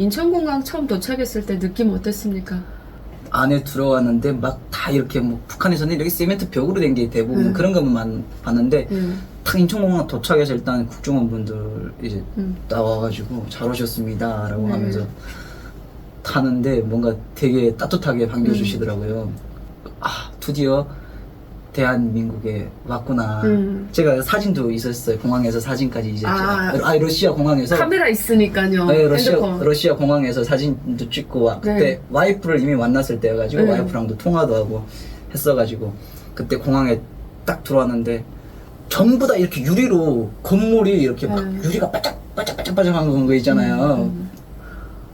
인천공항 처음 도착했을 때 느낌 어땠습니까? 안에 들어왔는데 막 다 이렇게 뭐 북한에서는 이렇게 세멘트 벽으로 된 게 대부분 음. 그런 것만 봤는데 음. 탁 인천공항 도착해서 일단 국정원 분들 이제 음. 나와가지고 잘 오셨습니다라고 네. 하면서 타는데 뭔가 되게 따뜻하게 반겨주시더라고요. 아 드디어 대한민국에 왔구나. 음. 제가 사진도 있었어요. 공항에서 사진까지 이제 아. 제가 아 러시아 공항에서 카메라 있으니까요. 네, 러시아 핸드폰. 러시아 공항에서 사진도 찍고 와 그때 네. 와이프를 이미 만났을 때여가지고 네. 와이프랑도 통화도 하고 했어가지고 그때 공항에 딱 들어왔는데 전부 다 이렇게 유리로 건물이 이렇게 막 네. 유리가 바짝 바짝 바짝 바짝한 거 있잖아요. 음.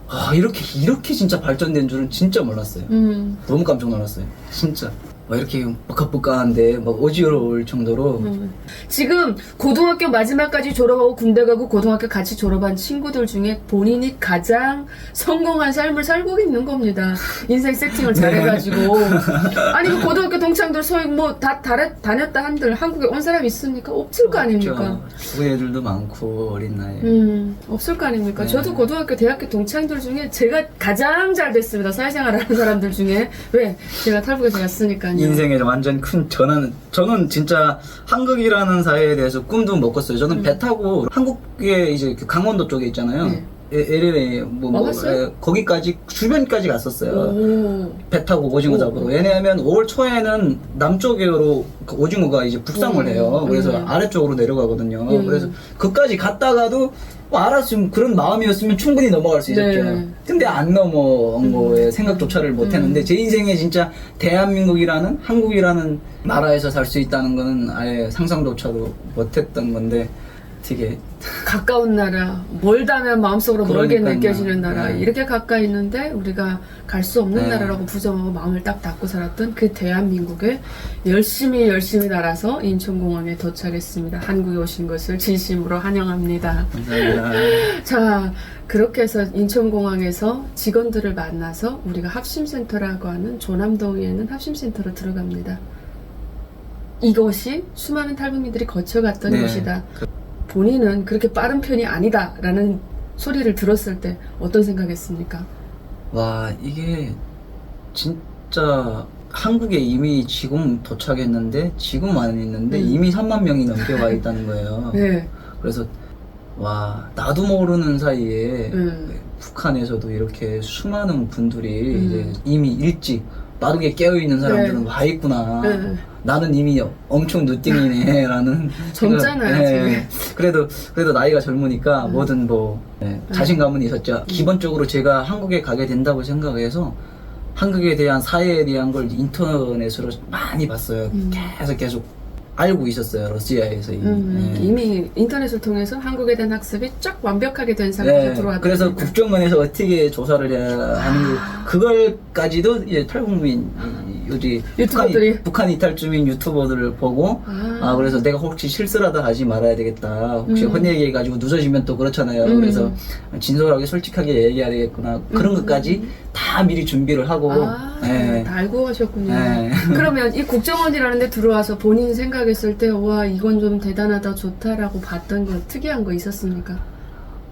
아 이렇게 이렇게 진짜 발전된 줄은 진짜 몰랐어요. 음. 너무 깜짝 놀랐어요. 진짜. 막 이렇게 뻑뻑뻑한데 막 어지러울 정도로 음. 지금 고등학교 마지막까지 졸업하고 군대 가고 고등학교 같이 졸업한 친구들 중에 본인이 가장 성공한 삶을 살고 있는 겁니다. 인생 세팅을 네. 잘해가지고. 아니, 그 고등학교 동창들 소위 뭐다 다녔다 한들 한국에 온 사람 있습니까? 없을 거 아닙니까? 죽은 애들도 많고 어린 나이에. 음, 없을 거 아닙니까? 네. 저도 고등학교, 대학교 동창들 중에 제가 가장 잘 됐습니다. 사회생활 하는 사람들 중에. 왜? 제가 탈북에서 갔으니까요. 인생에 완전 큰 전환. 저는 진짜 한국이라는 사회에 대해서 꿈도 못 꿨어요. 저는 배 타고 한국에 이제 그 강원도 쪽에 있잖아요. 음. 네. LA 뭐, 뭐? 에, 거기까지 주변까지 갔었어요. 오. 배 타고 오징어 오. 잡으러. 왜냐하면 5월 초에는 남쪽으로 그 오징어가 이제 북상을 음. 해요. 그래서 음. 아래쪽으로 내려가거든요. 음. 그래서 그까지 갔다가도 뭐 알았으면 그런 마음이었으면 충분히 넘어갈 수 있었죠. 네. 근데 안 넘어온 거에 생각조차를 못 음. 했는데 제 인생에 진짜 대한민국이라는 한국이라는 나라에서 살 수 있다는 거는 아예 상상조차도 못 했던 건데 되게 가까운 나라, 멀다면 마음속으로 멀게 그러니까요. 느껴지는 나라, 네. 이렇게 가까이 있는데 우리가 갈 수 없는 네. 나라라고 부정하고 마음을 딱 닫고 살았던 그 대한민국에 열심히 열심히 날아서 인천공항에 도착했습니다. 한국에 오신 것을 진심으로 환영합니다. 감사합니다. 자, 그렇게 해서 인천공항에서 직원들을 만나서 우리가 합심센터라고 하는 조남동에 있는 합심센터로 들어갑니다. 이것이 수많은 탈북민들이 거쳐갔던 네. 곳이다. 본인은 그렇게 빠른 편이 아니다라는 소리를 들었을 때 어떤 생각했습니까? 와 이게 진짜 한국에 이미 지금 도착했는데 지금 안 있는데 음. 이미 3만 명이 넘게 와 있다는 거예요. 네. 그래서 와 나도 모르는 사이에 음. 북한에서도 이렇게 수많은 분들이 음. 이제 이미 일찍 빠르게 깨어 있는 사람들은 네. 와 있구나. 네. 나는 이미 엄청 늦둥이네 라는 젊잖아요, 네. 그래도 그래도 나이가 젊으니까 음. 뭐든 뭐 네, 자신감은 있었죠. 기본적으로 제가 한국에 가게 된다고 생각해서 한국에 대한 사회에 대한 걸 인터넷으로 많이 봤어요. 음. 계속 계속 알고 있었어요. 러시아에서 이미. 음, 네. 이미 인터넷을 통해서 한국에 대한 학습이 쫙 완벽하게 된 상태로 네, 들어왔다. 그래서 국정원에서 어떻게 조사를 해야 하는 거 그걸까지도 이제 탈북민 요지 유튜버들이? 북한, 북한 이탈 주민 유튜버들을 보고 아. 아 그래서 내가 혹시 실수라도 하지 말아야 되겠다 혹시 음. 헛얘기 해가지고 늦어지면 또 그렇잖아요 음. 그래서 진솔하게 솔직하게 얘기해야 되겠구나 그런 음. 것까지 다 미리 준비를 하고 아, 네. 다 알고 가셨군요. 네. 그러면 이 국정원이라는 데 들어와서 본인 생각했을 때, 와, 이건 좀 대단하다, 좋다라고 봤던 거, 특이한 거 있었습니까?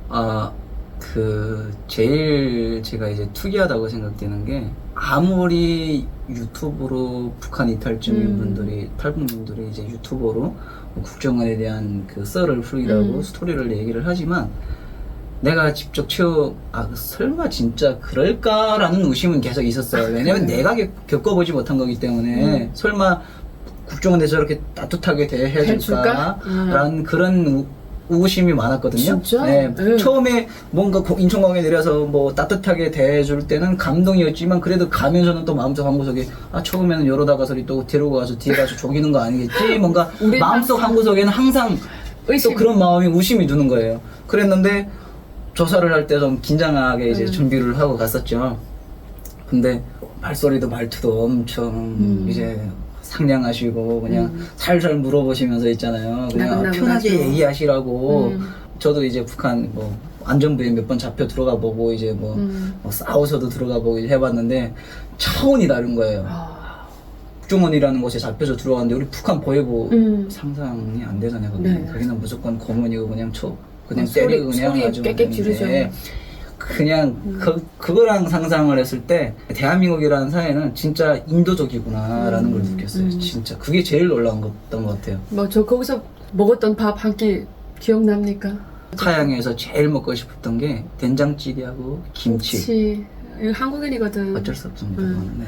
아, 그, 제일 제가 이제 특이하다고 생각되는 게, 아무리 유튜브로 북한 이탈주민 음. 분들이, 탈북민들이 이제 유튜버로 뭐 국정원에 대한 그 썰을 풀이라고 음. 스토리를 얘기를 하지만, 내가 직접 체험, 아, 설마 진짜 그럴까라는 의심은 계속 있었어요. 왜냐면 그래요? 내가 겪- 겪어보지 못한 거기 때문에, 음. 설마 국정원에 저렇게 따뜻하게 대해줄까? 해줄까? 음. 라는 그런 우- 의구심이 많았거든요. 진짜? 네. 네. 처음에 뭔가 고- 인천공항에 내려서 뭐 따뜻하게 대해줄 때는 감동이었지만 그래도 가면서는 또 마음속 한 구석에 아 처음에는 여러 다가 소리 또 데리고 가서 뒤에 가서 죽이는 거 아니겠지? 뭔가 마음속 한 구석에는 항상 의심. 또 그런 마음이 우심이 드는 거예요. 그랬는데 조사를 할 때 좀 긴장하게 이제 음. 준비를 하고 갔었죠. 근데 말소리도 말투도 엄청 음. 이제 상냥하시고 그냥 음. 살살 물어보시면서 있잖아요. 그냥 나긋나긋하죠. 편하게 얘기하시라고. 음. 저도 이제 북한 뭐 안전부에 몇 번 잡혀 들어가 보고 이제 뭐, 음. 뭐 싸워서도 들어가 보고 해봤는데 차원이 다른 거예요. 아, 국정원이라는 곳에 잡혀서 들어갔는데 우리 북한 보이고 음. 상상이 안 되잖아요. 거기. 네. 거기는 무조건 고문이고 그냥 쳐 그냥 어, 때리고 그냥 소리 아주 깨끗 지르죠. 네. 그냥 그, 그거랑 상상을 했을 때 대한민국이라는 사회는 진짜 인도적이구나라는 걸 느꼈어요. 음. 진짜 그게 제일 놀라운 것던 것 같아요. 뭐 저 거기서 먹었던 밥 한 끼 기억납니까? 타양에서 제일 먹고 싶었던 게 된장찌개하고 김치. 그치. 이거 한국인이거든. 어쩔 수 없습니다. 음. 그거는. 네.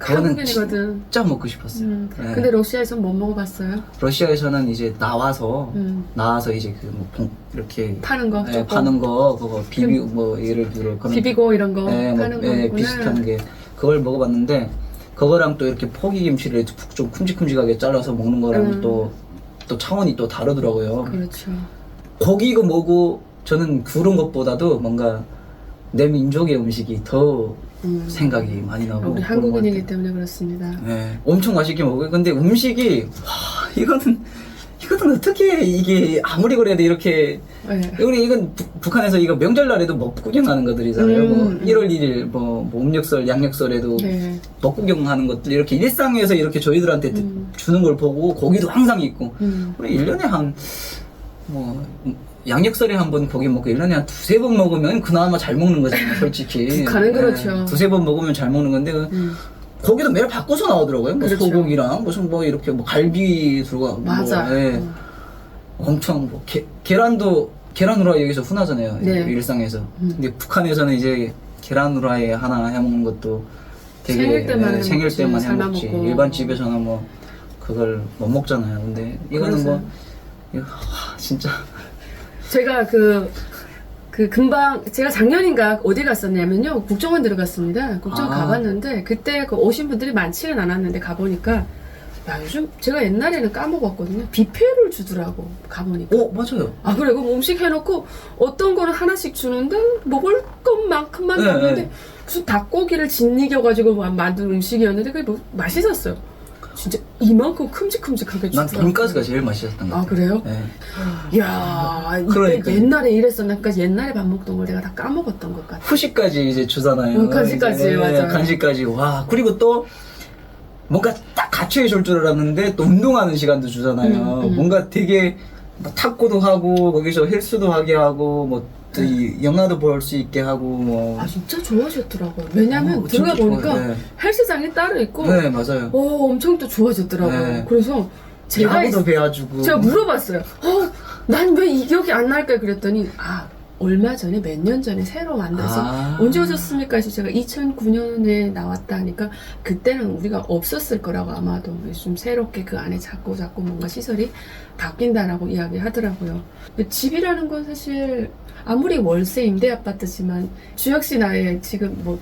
그거는 한국인이거든. 진짜 먹고 싶었어요. 음. 네. 근데 러시아에서 못 먹어봤어요? 러시아에서는 이제 나와서 음. 나와서 이제 그뭐 이렇게 파는 거 예, 조금. 파는 거 그거 비비 뭐 예를 들어 그런 비비고 이런 거 예, 뭐, 파는 예, 거구나. 비슷한 게 그걸 먹어봤는데 그거랑 또 이렇게 포기 김치를 좀 큼직큼직하게 잘라서 먹는 거랑 음. 또또 차원이 또 다르더라고요. 그렇죠. 고기고 뭐고 저는 그런 것보다도 뭔가 내 민족의 음식이 더 음. 생각이 많이 나고 우리 한국인이기. 때문에 그렇습니다. 네, 엄청 맛있게 먹어요. 근데 음식이 와 이거는 이거는 어떻게 이게 아무리 그래도 이렇게 네. 우리 이건 부- 북한에서 이거 명절날에도 먹고 구경하는 것들이잖아요. 음, 뭐 음. 1월 1일 뭐, 뭐 음력설, 양력설에도 네. 먹고 구경하는 것들 이렇게 일상에서 이렇게 저희들한테 음. 주는 걸 보고 고기도 항상 있고 음. 우리 1년에 한 뭐 양력설에 한 번 고기 먹고 1년에 한 두세 번 먹으면 그나마 잘 먹는 거잖아요, 솔직히. 북한은 그렇죠. 네, 두세 번 먹으면 잘 먹는 건데 그 음. 고기도 매일 바꿔서 나오더라고요. 뭐 그렇죠. 소고기랑 무슨 뭐 이렇게 뭐 갈비 들어가고 맞아. 뭐, 예. 음. 엄청 뭐 게, 계란도 계란 후라이 여기서 흔하잖아요. 네. 일상에서. 음. 근데 북한에서는 이제 계란 후라이 하나 해 먹는 것도 되게 생일 때만 해 생일 때만 해 먹지. 일반 집에서는 뭐 그걸 못 먹잖아요. 근데 이거는 뭐 그래서. 이거, 와, 진짜 제가 그, 그 금방, 제가 작년인가 어디 갔었냐면요. 국정원 들어갔습니다. 국정원 아. 가봤는데, 그때 그 오신 분들이 많지는 않았는데, 가보니까, 야, 요즘 제가 옛날에는 까먹었거든요. 뷔페를 주더라고, 가보니까. 어 맞아요. 아, 그래. 그럼 음식 해놓고, 어떤 거는 하나씩 주는데, 먹을 것만큼만 네, 줬는데, 네. 무슨 닭고기를 짓이겨가지고 마- 만든 음식이었는데, 그게 뭐, 맛있었어요. 진짜 이만큼 큼직큼직하게 난 주더라고요. 돈가스가 제일 맛있었던 것 아, 같아요. 그래요? 네. 이야, 이때 그러니까요. 옛날에 이랬었나까 옛날에 밥 먹던 걸 내가 다 까먹었던 것 같아. 후식까지 이제 주잖아요. 어, 간식까지, 이제, 맞아요. 간식까지. 와, 그리고 또 뭔가 딱 갖춰 줄줄 알았는데 또 운동하는 시간도 주잖아요. 음, 음. 뭔가 되게 뭐 탁구도 하고 거기서 헬스도 하게 하고 뭐 또 이 영화도 볼 수 있게 하고 뭐 아 진짜 좋아졌더라고요. 왜냐면 어, 들어가 진짜 보니까 좋아요. 네. 헬스장이 따로 있고, 네, 맞아요. 어 엄청 또 좋아졌더라고요. 네. 그래서 제가 야구도 배워주고 제가 물어봤어요. 어, 난 왜 이 기억이 안 날까 그랬더니 아 얼마 전에 몇 년 전에 새로 만들어서 아. 언제 오셨습니까? 해서 제가 2009년에 나왔다 하니까 그때는 우리가 없었을 거라고 아마도 좀 새롭게 그 안에 자꾸 자꾸 뭔가 시설이 바뀐다라고 이야기하더라고요. 근데 집이라는 건 사실 아무리 월세 임대 아파트지만 주혁 씨 나이에 지금 뭐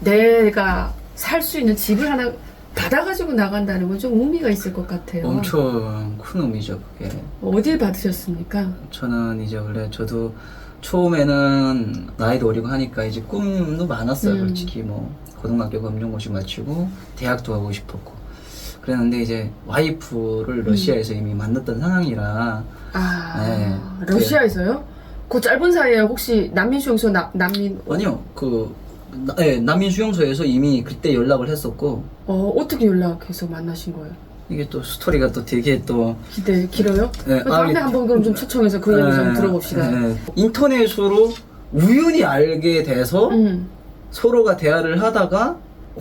내가 살 수 있는 집을 하나 받아가지고 나간다는 건 좀 의미가 있을 것 같아요. 엄청 큰 의미죠, 그게. 어딜 받으셨습니까? 저는 이제 원래 저도 처음에는 나이도 어리고 하니까 이제 꿈도 많았어요 음. 솔직히 뭐 고등학교 검정고시 마치고 대학도 가고 싶었고 그랬는데 이제 와이프를 러시아에서 이미 만났던 상황이라 아, 네. 러시아에서요? 그 짧은 사이에 혹시 난민 수용소 나, 난민 아니요 그 나- 예, 난민 수용소에서 이미 그때 연락을 했었고 어, 어떻게 연락해서 만나신 거예요? 이게 또 스토리가 또 되게 또 기대 길어요? 네, 다음에 아, 한번 그럼 좀 초청해서 그 얘기 좀 예, 들어봅시다. 예. 인터넷으로 우연히 알게 돼서 음, 서로가 대화를 하다가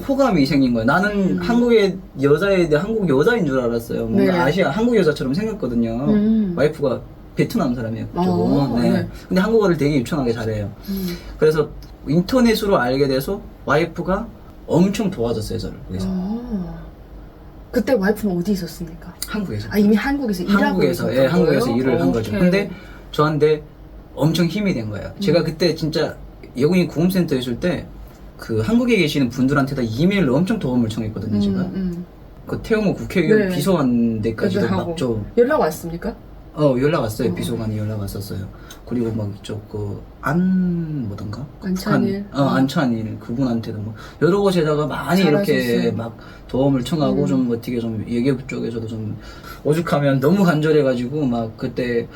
호감이 생긴 거예요. 나는 음. 한국의 여자에 대해 한국 여자인 줄 알았어요. 뭔가 네. 아시아 한국 여자처럼 생겼거든요. 음. 와이프가 베트남 사람이었고, 아, 네. 네. 근데 한국어를 되게 유창하게 잘해요. 음. 그래서 인터넷으로 알게 돼서 와이프가 엄청 도와줬어요, 저를. 그래서 어. 그때 와이프는 어디 있었습니까? 한국에서. 아 이미 한국에서 일하고 한국에서, 예, 한국에서? 일을 한 거죠. 오케이. 근데 저한테 엄청 힘이 된 거예요. 음. 제가 그때 진짜 예국인 구홈센터 있을 때 그 한국에 계시는 분들한테 다 이메일로 엄청 도움을 청했거든요, 음, 제가. 음. 그 태영호 국회의원 네. 비서관 데까지도 그래도 하고. 막 좀, 연락 왔습니까? 어, 연락 왔어요. 어. 비서관이 연락 왔었어요. 그리고 막 이쪽 그, 안, 뭐던가? 안찬일? 북한, 어, 어. 안찬일. 그분한테도 뭐, 여러 곳에다가 많이 이렇게 잘하셨어요. 막 도움을 청하고 음. 좀 어떻게 좀, 예계부 쪽에서도 좀, 오죽하면 너무 간절해가지고 막 그때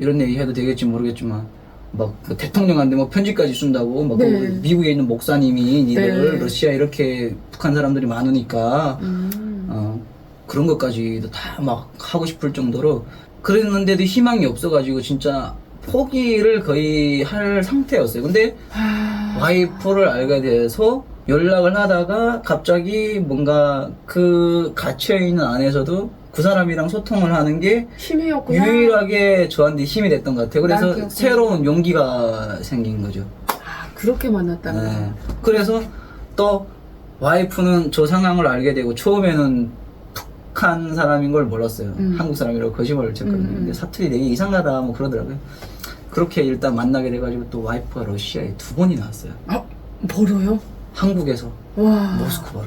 이런 얘기 해도 될지 모르겠지만, 막그 대통령한테 뭐 편지까지 쓴다고 막 네. 그 미국에 있는 목사님이 니들 네. 러시아 이렇게 북한 사람들이 많으니까 음. 어, 그런 것까지도 다 막 하고 싶을 정도로 그랬는데도 희망이 없어가지고 진짜 포기를 거의 할 상태였어요. 근데 아, 와이프를 알게 돼서 연락을 하다가 갑자기 뭔가 그 갇혀있는 안에서도 그 사람이랑 소통을 하는 게 힘이었구나. 유일하게 저한테 힘이 됐던 것 같아요. 그래서. 새로운 용기가 생긴 거죠. 아, 그렇게 만났다. 네. 그래서 또 와이프는 저 상황을 알게 되고 처음에는 북한 사람인 걸 몰랐어요. 음. 한국 사람이라고 거짓말을 쳤거든요. 음, 음. 근데 사투리 되게 이상하다 뭐 그러더라고요. 그렇게 일단 만나게 돼가지고 또 와이프가 러시아에 두 번이 나 왔어요. 아, 멀어요? 한국에서 와. 모스크바로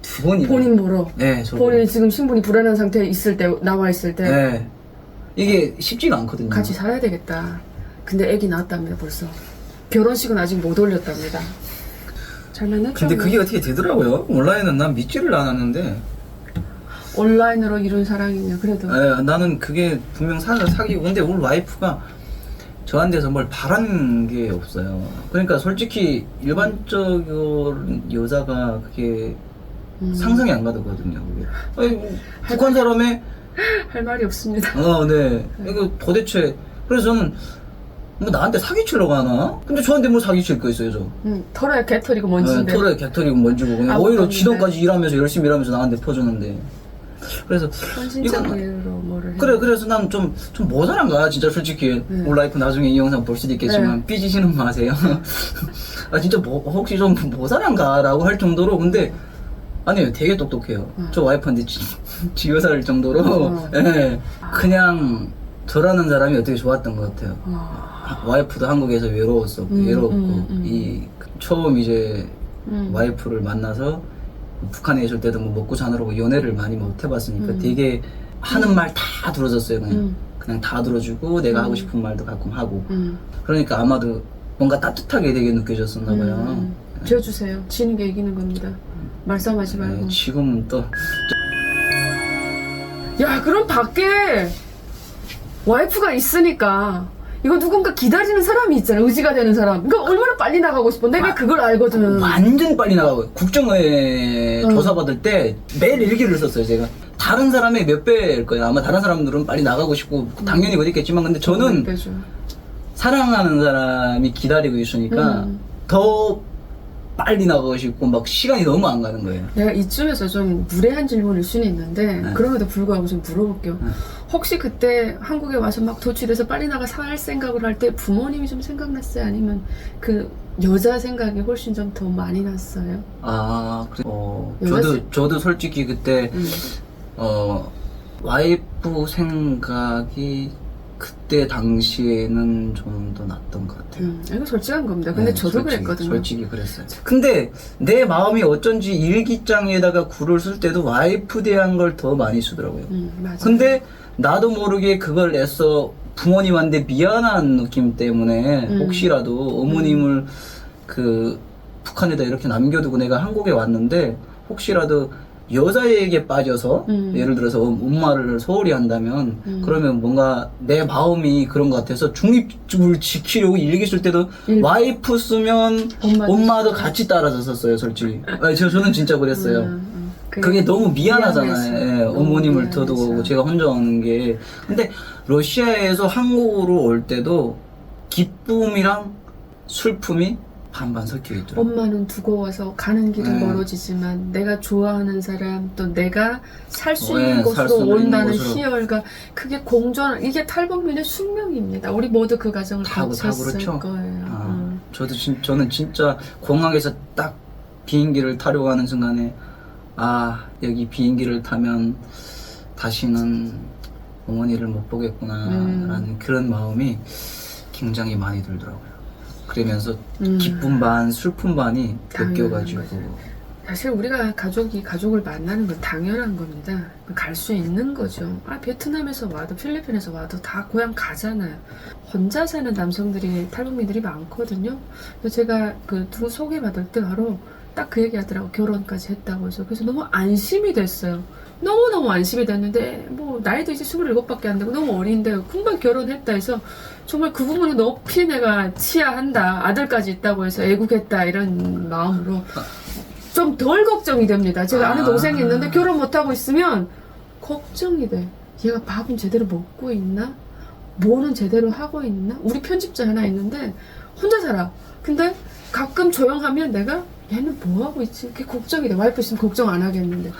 두 번이. 본인 멀어. 네, 저. 본인 지금 신분이 불안한 상태에 있을 때, 나와 있을 때. 네. 이게 쉽지가 않거든요. 같이 살아야 되겠다. 근데 애기 낳았답니다, 벌써. 결혼식은 아직 못 올렸답니다. 잘 만났죠? 근데 뭐. 그게 어떻게 되더라고요. 온라인은 난 믿지를 않았는데. 온라인으로 이룬 사랑이냐, 그래도. 예, 나는 그게 분명 사, 사귀고 근데 우리 와이프가 저한테서 뭘 바라는 게 없어요. 그러니까 솔직히 일반적인 여자가 그게 음. 상상이 안 가거든요. 그게. 아니, 뭐 북한 사람의 할 말이 없습니다. 어, 네. 이거 도대체 그래서 저는 뭐 나한테 사기치려고 하나? 근데 저한테 뭐 사기칠 거 있어요, 저. 음, 털어야 개털이고 먼지인데. 네, 털에 객털이고 먼지고 그냥 오히려. 지금까지 일하면서 열심히 일하면서 나한테 퍼주는데 그래서 뭐를 해. 그래 그래서 난 좀 좀 모자란 거야 진짜 솔직히 네. 온라이프 나중에 이 영상 볼 수도 있겠지만 삐지시는 마세요 아 진짜 뭐, 혹시 좀 모자란가라고 할 정도로 근데 아니에요 되게 똑똑해요 음. 저 와이프한테 지, 지효살 정도로 어. 예 그냥 저라는 사람이 어떻게 좋았던 것 같아요 아, 와이프도 한국에서 외로웠었고 음, 외롭고 음, 음. 이 처음 이제 음. 와이프를 만나서 북한에 있을 때도 뭐 먹고 자느라고 연애를 많이 못 해봤으니까 음. 되게 하는 말 다 들어줬어요 그냥 음. 그냥 다 들어주고 내가 음. 하고 싶은 말도 가끔 하고 음. 그러니까 아마도 뭔가 따뜻하게 되게 느껴졌었나 봐요 음. 지어주세요. 지는 게 이기는 겁니다. 말싸움하지 말고. 네, 지금은 또 야, 그럼 밖에 와이프가 있으니까 이거 누군가 기다리는 사람이 있잖아. 의지가 되는 사람. 그러니까 얼마나 빨리 나가고 싶어. 내가 아, 그걸 알거든. 완전 빨리 나가고 국정원에 음. 조사 받을 때 매일 일기를 썼어요 제가 다른 사람의 몇 배일 거예요 아마 다른 사람들은 빨리 나가고 싶고 당연히 그렇겠지만 근데 저는. 사랑하는 사람이 기다리고 있으니까 음. 더 빨리 나가고 싶고 막 시간이 너무 안 가는 거예요. 내가 이쯤에서 좀 무례한 질문일 수는 있는데 네. 그럼에도 불구하고 좀 물어볼게요. 네. 혹시 그때 한국에 와서 막 도취돼서 빨리 나가 살 생각을 할 때 부모님이 좀 생각났어요? 아니면 그 여자 생각이 훨씬 좀 더 많이 났어요? 아, 그래. 어, 저도 세- 저도 솔직히 그때 음. 어 와이프 생각이 그때 당시에는 좀더 낫던 것 같아요. 음, 이거 솔직한 겁니다. 근데 네, 저도 솔직히, 그랬거든요. 솔직히 그랬어요. 근데 내 마음이 어쩐지 일기장에다가 글을 쓸 때도 와이프 대한 걸 더 많이 쓰더라고요. 음, 맞아. 근데 나도 모르게 그걸 내서 부모님한테 미안한 느낌 때문에 음. 혹시라도 어머님을 그 북한에다 이렇게 남겨두고 내가 한국에 왔는데 혹시라도 여자에게 빠져서 음. 예를 들어서 엄- 엄마를 소홀히 한다면 음. 그러면 뭔가 내 마음이 그런 것 같아서 중립을 지키려고 일기 쓸 때도 일- 와이프 쓰면 엄마도 엄마도. 같이 따라서 썼어요 솔직히 아니, 저, 저는 진짜 그랬어요 음, 음. 그게 너무 미안하잖아요. 예, 어머님을 미안해서. 더도 제가 혼자 오는 게. 근데 러시아에서 한국으로 올 때도 기쁨이랑 슬픔이 반반 섞여 있더라고요. 엄마는 두고 와서 가는 길은 네. 멀어지지만 내가 좋아하는 사람 또 내가 살수 네, 있는 살수 곳으로 있는 온다는 곳으로. 희열과 그게 공존 이게 탈북민의 숙명입니다. 우리 모두 그 과정을 다, 다 거쳤을 그렇죠. 거예요. 아, 음. 저도 진, 저는 진짜 공항에서 딱 비행기를 타려고 하는 순간에 아 여기 비행기를 타면 다시는 어머니를 못 보겠구나라는 음. 그런 마음이 굉장히 많이 들더라고요. 그러면서 음. 기쁨 반 슬픔 반이 거죠. 사실 우리가 가족이 가족을 만나는 건 당연한 겁니다. 갈 수 있는 거죠. 아 베트남에서 와도 필리핀에서 와도 다 고향 가잖아요. 혼자 사는 남성들이 탈북민들이 많거든요. 그래서 제가 그 누구 소개받을 때 바로 딱 그 얘기 하더라고 결혼까지 했다고 해서 그래서 너무 안심이 됐어요. 너무 너무 안심이 됐는데 뭐 나이도 이제 27밖에 안 되고 너무 어린데 금방 결혼했다 해서 정말 그 부분은 높이 내가 치하한다 아들까지 있다고 해서 애국했다 이런 마음으로 좀 덜 걱정이 됩니다. 제가 아는 아. 동생이 있는데 결혼 못하고 있으면 걱정이 돼. 얘가 밥은 제대로 먹고 있나? 뭐는 제대로 하고 있나? 우리 편집자 하나 있는데 혼자 살아. 근데 가끔 조용하면 내가 얘는 뭐 하고 있지? 이렇게 걱정이 돼. 와이프 있으면 걱정 안 하겠는데.